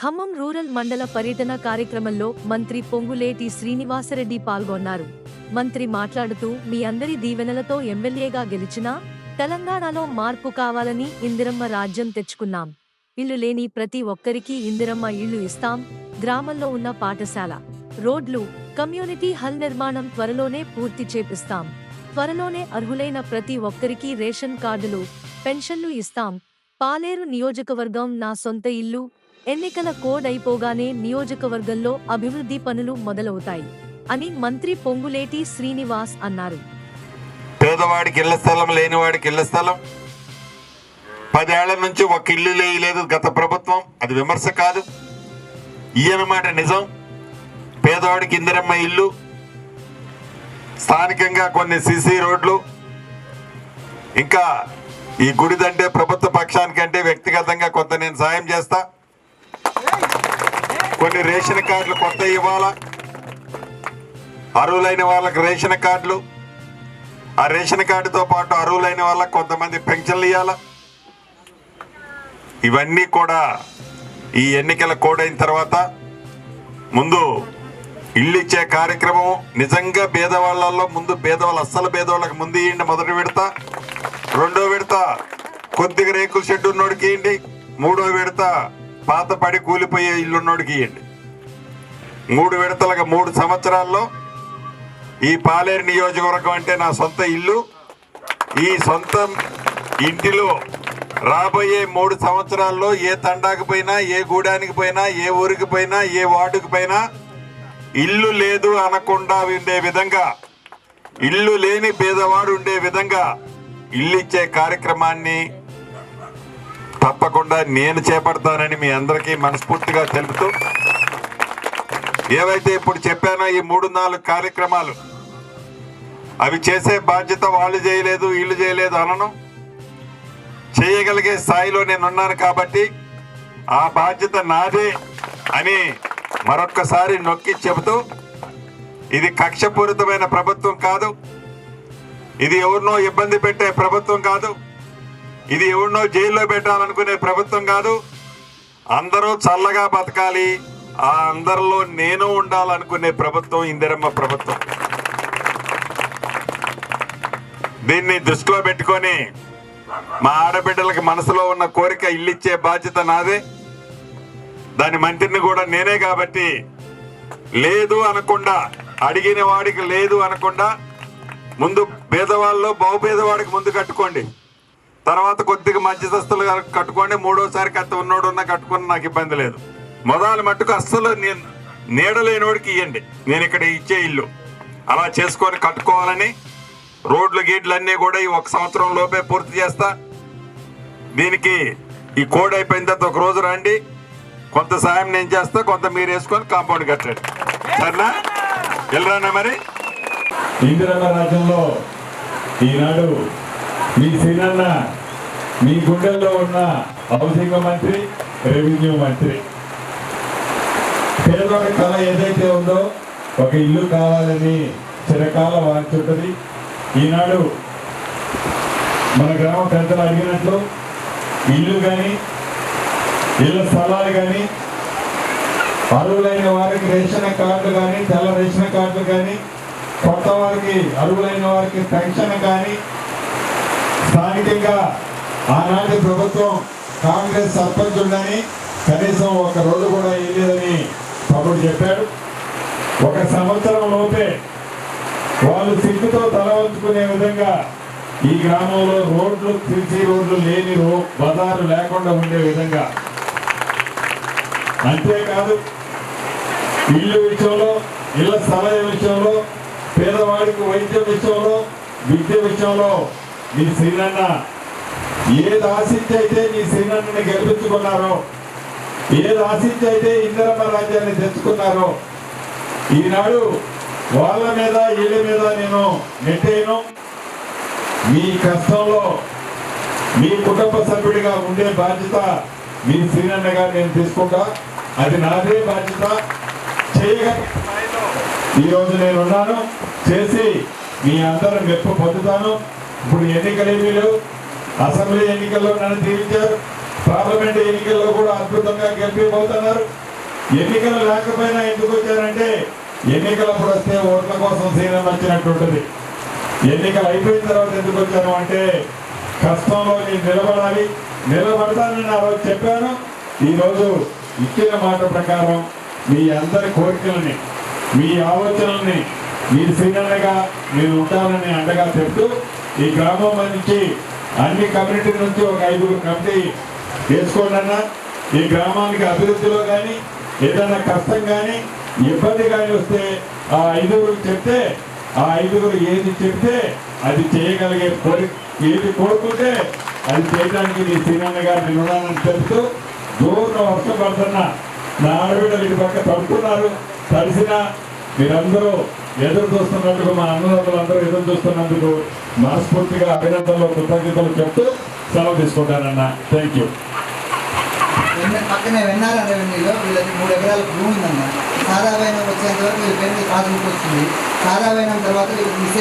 Khammam rural మండల పర్యటన కార్యక్రమంలో మంత్రి పొంగులేటి శ్రీనివాసరెడ్డి పాల్గొన్నారు. మంత్రి మాట్లాడుతూ మీ అందరి దీవెనలతో ఎమ్మెల్యేగా గెలిచినా తెలంగాణలో మార్పు కావాలని ఇందిరమ్మ రాజ్యం తెచ్చుకున్నాం. ఇల్లు లేని ప్రతి ఒక్కరికి ఇందిరమ్మ ఇల్లు ఇస్తాం. గ్రామంలో ఉన్న పాఠశాల రోడ్లు కమ్యూనిటీ హల్ నిర్మాణం త్వరలోనే పూర్తి చేపిస్తాం. త్వరలోనే అర్హులైన ప్రతి ఒక్కరికి రేషన్ కార్డులు పెన్షన్లు ఇస్తాం. పాలేరు నియోజకవర్గం నా సొంత ఇల్లు ఎన్నికల కోడ్ అయిపోగానే నియోజకవర్గంలో అభివృద్ధి పనులు మొదలవుతాయి అని మంత్రి పొంగులేటి శ్రీనివాస్ అన్నారు. పేదవాడికి ఇళ్ళ స్థలం లేనివాడికి ఇళ్ళ స్థలం. పదేళ్ళ నుంచి ఒక ఇల్లు లేదు గత ప్రభుత్వం. అది విమర్శ కాదు. ఈయనమాట నిజం. పేదవాడికి ఇందిరమ్మ ఇల్లు స్థానికంగా కొన్ని సిసి రోడ్లు. ఇంకా ఈ గుడిదంటే ప్రభుత్వ పక్షానికంటే వ్యక్తిగతంగా కొంత నేను సాయం చేస్తా. కొన్ని రేషన్ కార్డులు కొత్త ఇవ్వాలా? అర్హులైన వాళ్ళకి రేషన్ కార్డులు? ఆ రేషన్ కార్డుతో పాటు అర్హులైన వాళ్ళకి కొంతమంది పెన్షన్లు ఇవ్వాలా ఇవన్నీ కూడా ఈ ఎన్నికల కోడ్ అయిన తర్వాత ముందు ఇల్లు ఇచ్చే కార్యక్రమం నిజంగా పేదవాళ్ళల్లో ముందు పేదవాళ్ళు అస్సలు పేదవాళ్ళకి ముందు ఇవ్వండి మొదటి విడత. రెండో విడత కొద్దిగా రేకుల షెడ్ ఉన్నోడికి ఇవ్వండి మూడో విడత పాత పడి కూలిపోయే ఇల్లు ఉన్నోడికి ఇవ్వండి మూడు విడతలుగా మూడు సంవత్సరాల్లో ఈ పాలేరు నియోజకవర్గం అంటే నా సొంత ఇల్లు. ఈ సొంత ఇంటిలో రాబోయే మూడు సంవత్సరాల్లో ఏ తండాకి పోయినా ఏ గూడానికి పోయినా ఏ ఊరికి పోయినా ఏ వార్డుకి పోయినా ఇల్లు లేదు అనకుండా ఉండే విధంగా ఇల్లు లేని పేదవాడు ఉండే విధంగా ఇల్లు ఇచ్చే కార్యక్రమాన్ని తప్పకుండా నేను చేపడతానని మీ అందరికీ మనస్ఫూర్తిగా తెలుపుతూ ఏవైతే ఇప్పుడు చెప్పానో ఈ మూడు నాలుగు కార్యక్రమాలు అవి చేసే బాధ్యత వాళ్ళు చేయలేదు వీళ్ళు చేయలేదు అనను. చేయగలిగే స్థాయిలో నేనున్నాను కాబట్టి ఆ బాధ్యత నాదే అని మరొక్కసారి నొక్కి చెబుతూ ఇది కక్షపూరితమైన ప్రభుత్వం కాదు. ఇది ఎవరినో ఇబ్బంది పెట్టే ప్రభుత్వం కాదు. ఇది ఎవరినో జైల్లో పెట్టాలనుకునే ప్రభుత్వం కాదు. అందరూ చల్లగా బతకాలి. ఆ అందరిలో నేను ఉండాలనుకునే ప్రభుత్వం ఇందిరమ్మ ప్రభుత్వం. దీన్ని దృష్టిలో పెట్టుకొని మా ఆడబిడ్డలకి మనసులో ఉన్న కోరిక ఇల్లిచ్చే బాధ్యత నాదే. దాని మంత్రిని కూడా నేనే కాబట్టి లేదు అనకుండా అడిగిన వాడికి లేదు అనకుండా ముందు పేదవాళ్ళు బహుపేదవాడికి ముందు కట్టుకోండి. తర్వాత కొద్దిగా మంచి దస్తులు కట్టుకోండి మూడోసారి కత్త ఉన్నోడు ఉన్నా కట్టుకుని నాకు ఇబ్బంది లేదు. మొదలు మట్టుకు అస్సలు నేను నీడలేనోడికి ఇవ్వండి నేను ఇక్కడ ఇచ్చే ఇల్లు. అలా చేసుకొని కట్టుకోవాలని రోడ్లు గేట్లు అన్నీ కూడా ఈ ఒక సంవత్సరం లోపే పూర్తి చేస్తా. దీనికి ఈ కోడ్ అయిపోయిన తర్వాత ఒక రోజు రండి. కొంత సాయం నేను చేస్తా కొంత మీరు వేసుకొని కాంపౌండ్ కట్టండి. సరేనా? వెళ్ళరానా మరి? ఇందిరమ్మ రాజ్యంలో ఈనాడు మీ సీనన్న మీ గుండెల్లో ఉన్న హౌసింగ్ మంత్రి రెవెన్యూ మంత్రి. పేదవాడి కళ ఏదైతే ఉందో ఒక ఇల్లు కావాలని చిరకాల వాంచుంటుంది. ఈనాడు మన గ్రామ పెద్దలు అడిగినట్లు ఇల్లు కానీ ఇళ్ళ స్థలాలు కానీ అరువులైన వారికి రేషన్ కార్డు కానీ తెల్ల రేషన్ కార్డు కానీ కొత్త వారికి అరువులైన వారికి పెన్షన్ కానీ స్థానికంగా ఆనాటి ప్రభుత్వం కాంగ్రెస్ సర్పంచ్ ఉండని కనీసం ఒక రోజు కూడా వేయలేదని తమ్ముడు చెప్పాడు. ఒక సంవత్సరం లోపే వాళ్ళు సిగ్గుతో తల వంచుకునే విధంగా ఈ గ్రామంలో రోడ్లు తిరిగి రోడ్లు లేని రో బజారు లేకుండా ఉండే విధంగా. అంతేకాదు ఇల్లు విషయంలో ఇళ్ళ స్థలం విషయంలో పేదవాడికి వైద్యం విషయంలో విద్య విషయంలో మీ శ్రీరన్న ఏది ఆశించి అయితే మీ శ్రీనన్నని గెలిపించుకున్నారో ఏది ఆశించి అయితే ఇందిరమ్మ రాజ్యాన్ని తెచ్చుకున్నారో ఈనాడు వాళ్ళ మీద వీళ్ళ మీద నేను నెట్టేయను. మీ కష్టంలో మీ కుటుంబ సభ్యుడిగా ఉండే బాధ్యత మీ శ్రీనన్న గారు నేను తీసుకుంటా. అది నాదే బాధ్యత. చేయగల ఈరోజు నేను ఉన్నాను. చేసి మీ అందరం మెప్పు పొందుతాను. ఇప్పుడు ఎన్నికలేమీ లేవు. అసెంబ్లీ ఎన్నికల్లో నన్ను తీర్చారు పార్లమెంట్ ఎన్నికల్లో కూడా అద్భుతంగా గెలిపిపోతున్నారు. ఎన్నికలు లేకపోయినా ఎందుకు వచ్చారంటే ఎన్నికలప్పుడు వస్తే ఓట్ల కోసం సీనం వచ్చినట్టుంటుంది. ఎన్నికలు అయిపోయిన తర్వాత ఎందుకు వచ్చాను అంటే కష్టంలో నేను నిలబడాలి. నిలబడతానని ఆ రోజు చెప్పాను. ఈరోజు ఇచ్చిన మాట ప్రకారం మీ అందరి కోరికలని మీ ఆలోచనల్ని మీరు సీనియర్గా మీరు ఉంటానని అండగా చెప్తూ ఈ గ్రామం నుంచి అన్ని కమ్యూనిటీ నుంచి ఒక ఐదుగురు కమిటీ వేసుకోండి అన్న ఈ గ్రామానికి అభివృద్ధిలో కానీ ఏదైనా కష్టం కానీ ఇబ్బంది కానీ వస్తే ఆ ఐదుగురు చెప్తే ఆ ఐదుగురు ఏది చెప్తే అది చేయగలిగే కోరి ఏది కోరుకుంటే అది చేయడానికి నీ శ్రీనాన్న గారిని ఉన్నానని చెప్తూ దూరం వర్షం పడుతున్నా నా ఆడబిడ్డలు ఇటు పక్క తడుపుతున్నారు. తడిసినా మీరందరూ ఎదురు చూస్తున్నందుకు మా అన్నదాతలందరూ ఎదురు చూస్తున్నందుకు మనస్ఫూర్తిగా అభినందనలు కృతజ్ఞతలు చెప్తూ సెలవు తీసుకుంటానన్న. థ్యాంక్ యూ పక్కనే వెన్నారా రెవెన్యూలో వీళ్ళకి మూడు ఎకరాల భూమి ఉందన్న. సారావైనం వచ్చేంత వరకు వీళ్ళ పేరు మీద ప్రాథమిక వస్తుంది సారావైనం తర్వాత వీళ్ళకి మిస్